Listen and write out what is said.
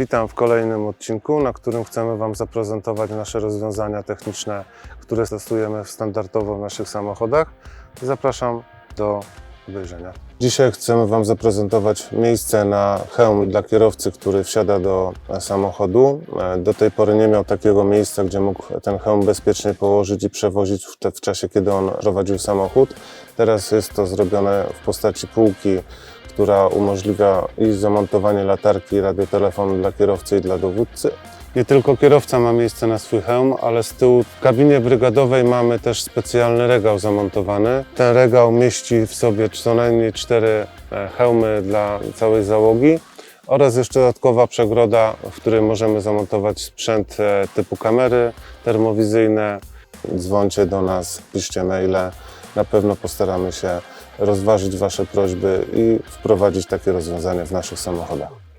Witam w kolejnym odcinku, na którym chcemy Wam zaprezentować nasze rozwiązania techniczne, które stosujemy standardowo w naszych samochodach. Zapraszam do obejrzenia. Dzisiaj chcemy Wam zaprezentować miejsce na hełm dla kierowcy, który wsiada do e, samochodu. E, Do tej pory nie miał takiego miejsca, gdzie mógł ten hełm bezpiecznie położyć i przewozić w, te, w czasie, kiedy on prowadził samochód. Teraz jest to zrobione w postaci półki która umożliwia i zamontowanie latarki, radiotelefonu dla kierowcy i dla dowódcy. Nie tylko kierowca ma miejsce na swój hełm, ale z tyłu w kabinie brygadowej mamy też specjalny regał zamontowany. Ten regał mieści w sobie co najmniej cztery e, hełmy dla całej załogi oraz jeszcze dodatkowa przegroda, w której możemy zamontować sprzęt e, typu kamery termowizyjne. Dzwońcie do nas, piszcie maile. Na pewno postaramy się rozważyć Wasze prośby i wprowadzić takie rozwiązania w naszych samochodach.